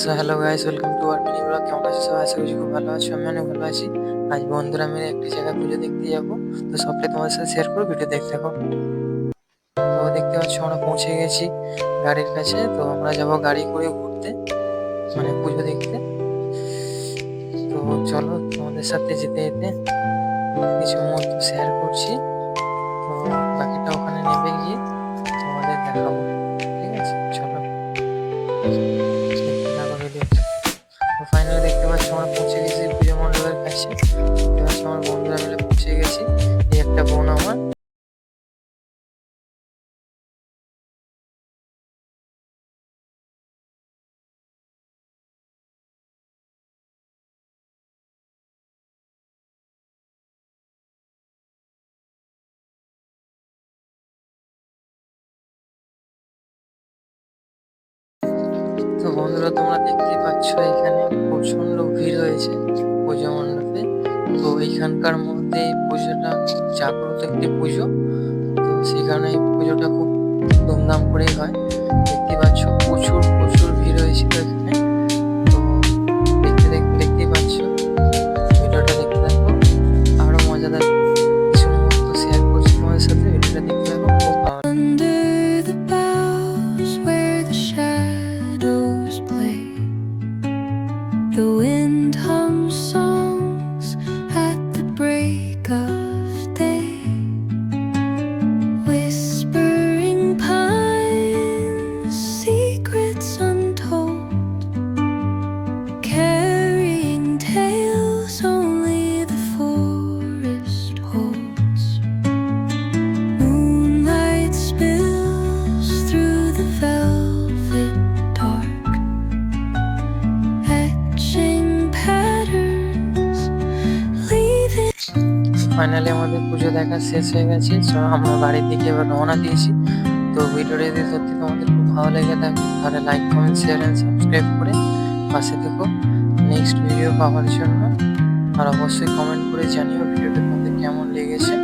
So hello guys welcome to our mini blog কেমন আছো? সবাই আশা করছি খুব ভালো আছো আমি অনেক ভালো আছি। আজ বন্ধুরা মিলে একটি জায়গায় পুজো দেখতে যাব। তো সবটাই তোমাদের সাথে শেয়ার করব, ভিডিও দেখতে থাকো। তো দেখতে পাচ্ছ আমরা পৌঁছে গেছি গাড়ির কাছে। তো আমরা যাব গাড়ি করে ঘুরতে মানে পুজো দেখতে। তো চলো তোমাদের সাথে যেতে যেতে কিছু মুহূর্ত শেয়ার করছি। তো বাকিটা ওখানে নেমে গিয়ে তোমাদের দেখাবো। ফাইনালি তো বন্ধুরা, তোমরা দেখতেই পাচ্ছ এখানে প্রচণ্ড ভিড় হয়েছে পুজো মণ্ডপে। তো এখানকার মধ্যে এই পুজোটা জাগ্রত একটি পুজো। তো সেখানে এই পুজোটা খুব ধুমধাম করেই হয়। দেখতে পাচ্ছ, প্রচুর প্রচুর ভিড় হয়েছিল এখানে। ফাইনালি আমাদের পুজো দেখা শেষ হয়ে গেছে। সো আমরা বাড়ির দিকে এবার রওনা দিয়েছি। তো ভিডিওটা যদি সত্যি তোমাদের খুব ভালো লেগে থাকে, তাহলে like comment share and subscribe করে পাশে থেকো। নেক্সট ভিডিও পাওয়ার জন্য আর অবশ্যই কমেন্ট করে জানিও ভিডিওটা তোমাদের কেমন লেগেছে।